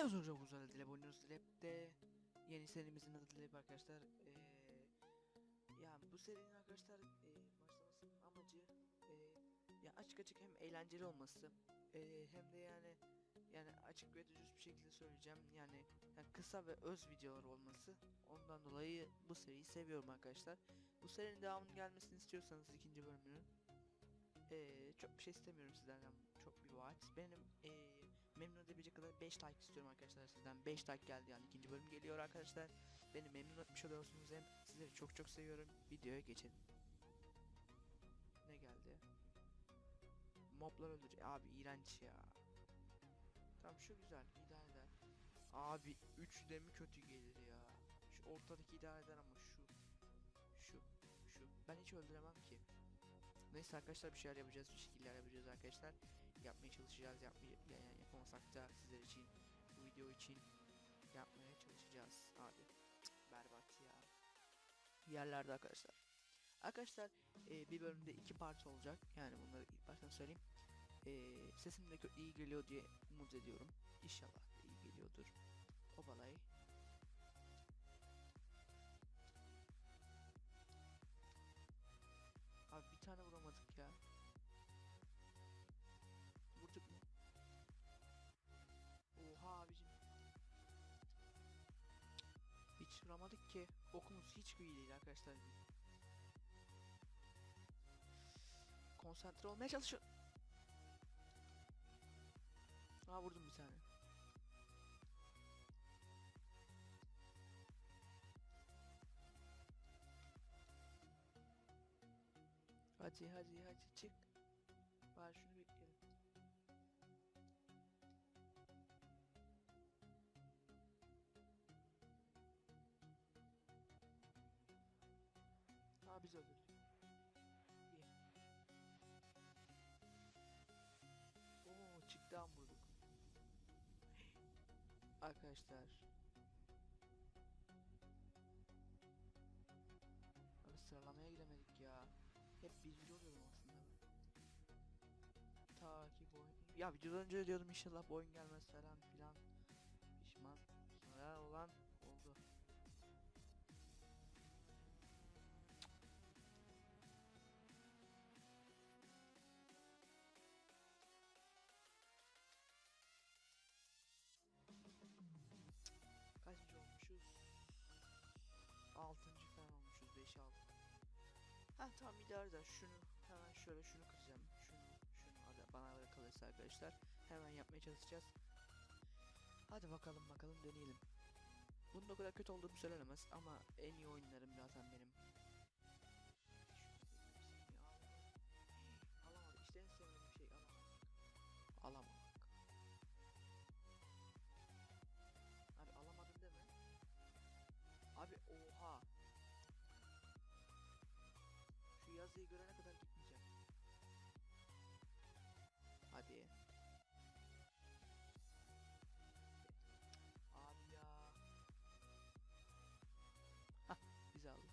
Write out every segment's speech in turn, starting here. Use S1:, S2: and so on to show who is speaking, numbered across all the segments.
S1: Uzun çok uzun dile oynuyoruz Dilap'te yeni serimizin adı Dilap arkadaşlar. Ee, ya bu serinin arkadaşlar e, başlamasının amacı e, ya açık açık hem eğlenceli olması e, hem de yani yani açık ve düz bir şekilde söyleyeceğim yani, yani kısa ve öz videolar olması ondan dolayı bu seriyi seviyorum arkadaşlar. Bu serinin devamının gelmesini istiyorsanız ikinci bölümünün ee, çok bir şey istemiyorum sizlerden. Çok bir vaat. Benim ee, memnun edebilecek kadar 5 like istiyorum arkadaşlar sizden. 5 like geldi yani ikinci bölüm geliyor arkadaşlar. Beni memnun etmiş oluyorsunuz hem sizleri çok çok seviyorum. Videoya geçelim. Ne geldi? Moblar öldürecek. Abi iğrenç ya. Tamam şu güzel. idare eder. Abi 3 de mi kötü gelir ya? Şu ortadaki idare eder ama şu. Şu. Şu. Ben hiç öldüremem ki. Neyse arkadaşlar bir şeyler yapacağız, bir şekiller yapacağız arkadaşlar. Yapmaya çalışacağız, yapmay yani yapamasak da sizler için, bu video için yapmaya çalışacağız. Abi cık, berbat ya. Yerlerde arkadaşlar. Arkadaşlar e, bir bölümde iki parça olacak. Yani bunları ilk baştan söyleyeyim. E, sesim de iyi geliyor diye umut ediyorum. İnşallah iyi geliyordur. O balayı. Ki. Okumuz hiç iyi değil arkadaşlar. Konsantre olmaya çalışıyorum. Aa vurdum bir tane. Hadi hadi hadi çık. Bari şunu bekleyelim. Biz öldürdük. İyi. Oo çıktı vurduk. Arkadaşlar. Abi sıralamaya giremedik ya. Hep birinci oluyordum aslında. Ta ki bu. Ya videodan önce diyordum inşallah bu oyun gelmez falan filan. Pişman. Sonra olan olmuşuz. 5 6. Ha tamam eder. Şunu hemen şöyle şunu kıracağım. Şunu şunu bana kalırsa arkadaşlar. Hemen yapmaya çalışacağız. Hadi bakalım bakalım deneyelim. Bunun o kadar kötü olduğunu söylenemez ama en iyi oyunlarım zaten benim. Şunu ya. Alamadık. İşte en sevmediğim şey alamamak. Alamamak. Şu yazıyı görene kadar gitmeyeceğim. Hadi. Abi ya. Hah biz aldık.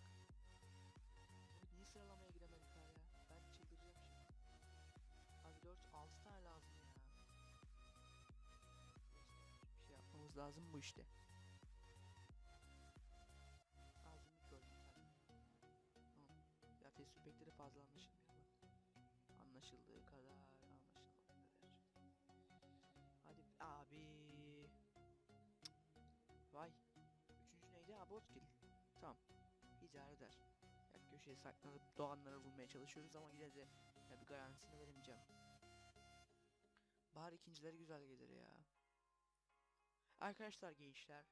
S1: Abi niye sıralamaya giremedik hala? Ben çıldıracağım şimdi. Abi 4 6 tane lazım ya. Bir şey yapmamız lazım bu işte. Botkill. Tamam. İdare eder. Ya köşeye saklanıp doğanlara vurmaya çalışıyoruz ama yine de ya bir garantisini veremeyeceğim. Bari ikincileri güzel gelir ya. Arkadaşlar gençler.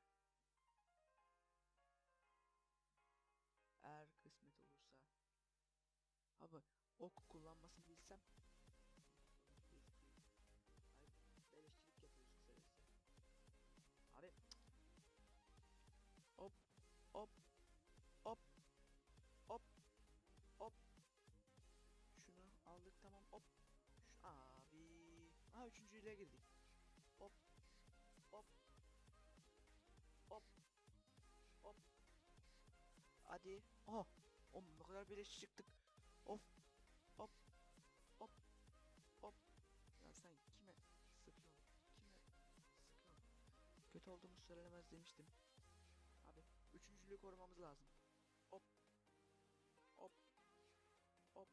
S1: Eğer kısmet olursa. Abi ok kullanmasını bilsem. Abi. Ha üçüncüyle girdik. Hop hop hop hop. Hadi. Aha. Oğlum ne kadar beleş çıktık. Of. Hop. Hop. Hop. Ya sen kime sıkıyorsun? Kime sıkıyorsun? söylenemez demiştim. Abi üçüncülüğü korumamız lazım. Hop. Hop. Hop.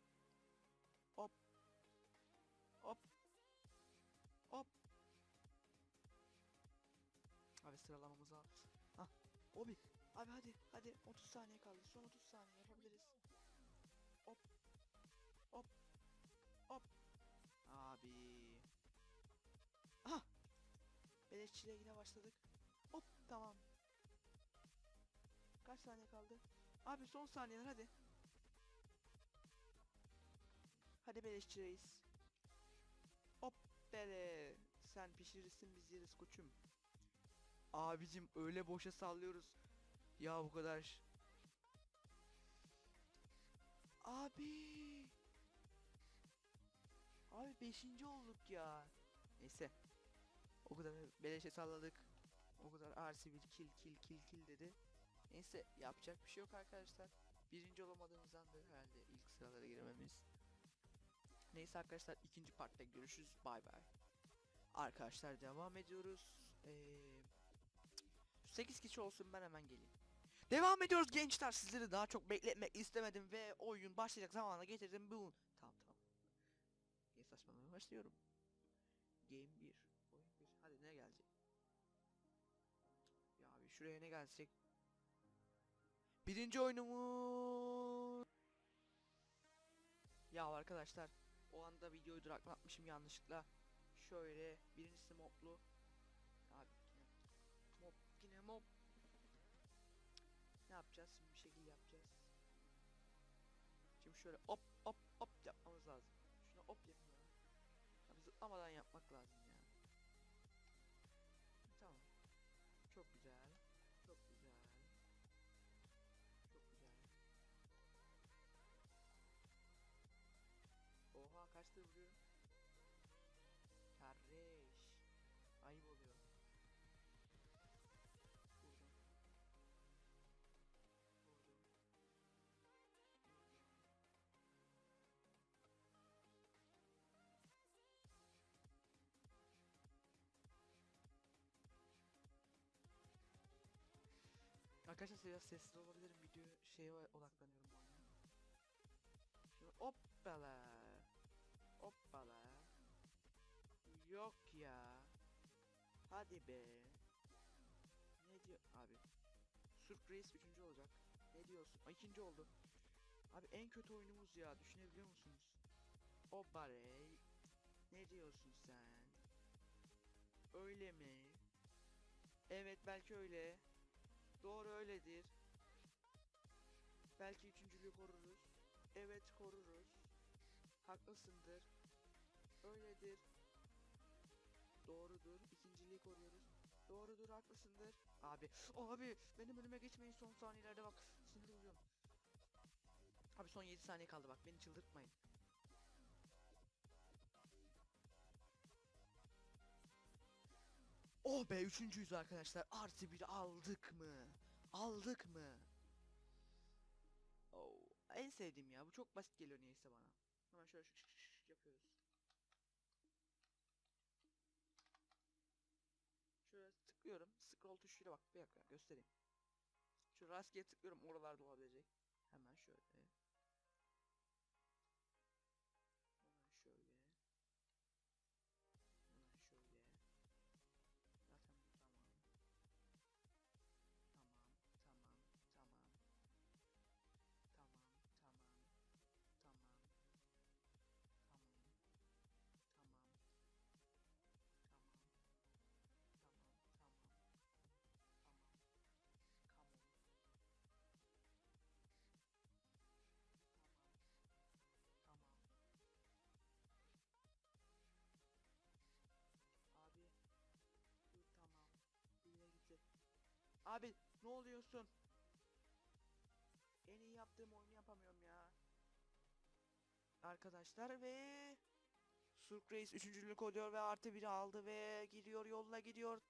S1: Hop. Abi sıralamamız al. Hah. Obi. Abi hadi. Hadi. 30 saniye kaldı. Son 30 saniye yapabiliriz. Hop. Hop. Hop. Abi. Aha. Beleşçiliğe yine başladık. Hop tamam. Kaç saniye kaldı? Abi son saniyeler hadi. Hadi beleşçi reis. Hop dede. Sen pişirirsin biz yeriz koçum. Abicim öyle boşa sallıyoruz. Ya bu kadar. Abi. Abi 5. olduk ya. Neyse. O kadar beleşe salladık. O kadar arsi bir kill kill kill kill dedi. Neyse yapacak bir şey yok arkadaşlar. Birinci olamadığımızdan da herhalde ilk sıralara girememiz. Neyse arkadaşlar ikinci partta görüşürüz. Bay bay. Arkadaşlar devam ediyoruz. Ee, 8 kişi olsun ben hemen geleyim. Devam ediyoruz gençler sizleri daha çok bekletmek istemedim ve oyun başlayacak zamana getirdim bu. Tamam tamam. Niye saçmalamaya başlıyorum. Game 1. Oyun 1. Hadi ne gelecek? Ya abi şuraya ne gelecek? Birinci oyunumuz. Ya arkadaşlar o anda videoyu duraklatmışım yanlışlıkla. Şöyle birincisi moblu. Yapacağız? Bir şekilde yapacağız. Şimdi şöyle hop hop hop yapmamız lazım. Şunu hop yapın ya. Zıplamadan yapmak lazım ya. Tamam. Çok güzel. Çok güzel. Çok güzel. Oha kaçtır vuruyorum? Kardeş. Ayıp oluyor. Arkadaşlar biraz sessiz olabilirim. Video şeye odaklanıyorum bu anda. Şunu hoppala. Hoppala. Yok ya. Hadi be. Ne diyor abi? Surprise üçüncü olacak. Ne diyorsun? Ay ikinci oldu. Abi en kötü oyunumuz ya. Düşünebiliyor musunuz? O barey. Ne diyorsun sen? Öyle mi? Evet belki öyle. Doğru öyledir. Belki üçüncülüğü koruruz. Evet koruruz. Haklısındır. Öyledir. Doğrudur. İkinciliği koruyoruz. Doğrudur haklısındır. Abi. Abi benim önüme geçmeyin son saniyelerde bak. Sinir oluyorum. Abi son 7 saniye kaldı bak beni çıldırtmayın. Oh be üçüncüyüz arkadaşlar. Artı bir aldık mı? Aldık mı? Oh, en sevdiğim ya. Bu çok basit geliyor niyeyse bana. Hemen şöyle şık şık şık yapıyoruz. Şöyle tıklıyorum. Scroll tuşuyla bak bir dakika göstereyim. Şu rastgele tıklıyorum oralarda olabilecek. Hemen şöyle. Abi ne oluyorsun? En iyi yaptığım oyunu yapamıyorum ya. Arkadaşlar ve Surk Reis üçüncülük oluyor ve artı biri aldı ve gidiyor yoluna gidiyor.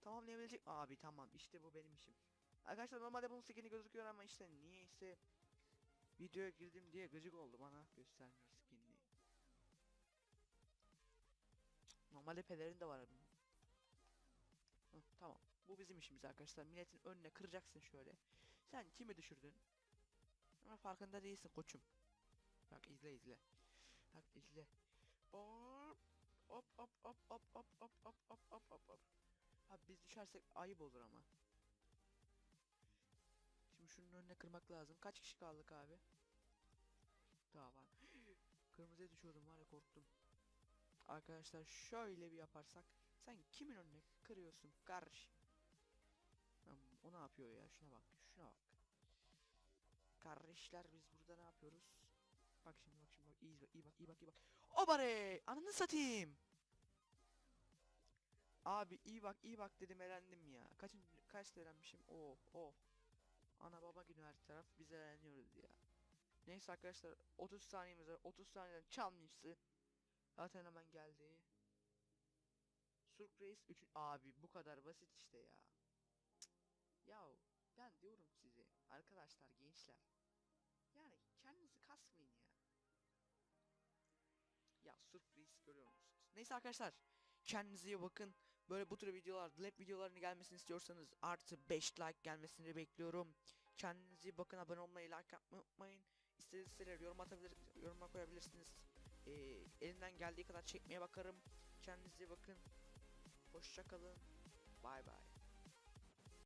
S1: Tamamlayabilecek Abi tamam işte bu benim işim. Arkadaşlar normalde bunun skin'i gözüküyor ama işte niyeyse videoya girdim diye gıcık oldu bana göstermiyor skin'i. Normalde pelerin de var. Hı, tamam. Bu bizim işimiz arkadaşlar. Milletin önüne kıracaksın şöyle. Sen kimi düşürdün? Ama farkında değilsin koçum. Bak izle izle. Bak izle. Hop hop hop hop hop hop hop hop hop hop hop hop. Abi biz düşersek ayıp olur ama. Şimdi şunun önüne kırmak lazım. Kaç kişi kaldık abi? Daha var. Kırmızıya düşüyordum var ya korktum. Arkadaşlar şöyle bir yaparsak. Sen kimin önüne kırıyorsun kardeşim? O ne yapıyor ya? Şuna bak. Şuna bak. Kardeşler biz burada ne yapıyoruz? Bak şimdi bak şimdi bak iyi bak iyi bak iyi bak iyi bak. Obare! Ananı satayım. Abi iyi bak iyi bak dedim elendim ya. Kaçın kaç elenmişim? Oh oh. Ana baba günü her taraf biz eğleniyoruz ya. Neyse arkadaşlar 30 saniyemiz var. 30 saniyeden çalmışsın. Zaten hemen geldi. Surprise 3 abi bu kadar basit işte ya. Yahu ben diyorum size arkadaşlar gençler. Yani kendinizi kasmayın ya. Ya sürpriz görüyor musunuz? Neyse arkadaşlar kendinize iyi bakın. Böyle bu tür videolar, lab videolarını gelmesini istiyorsanız artı 5 like gelmesini bekliyorum. Kendinize iyi bakın. Abone olmayı, like yapmayı unutmayın. İstediğiniz şeyler yorum atabilir, yoruma koyabilirsiniz. Ee, elimden geldiği kadar çekmeye bakarım. Kendinize iyi bakın. Hoşça kalın. Bay bay.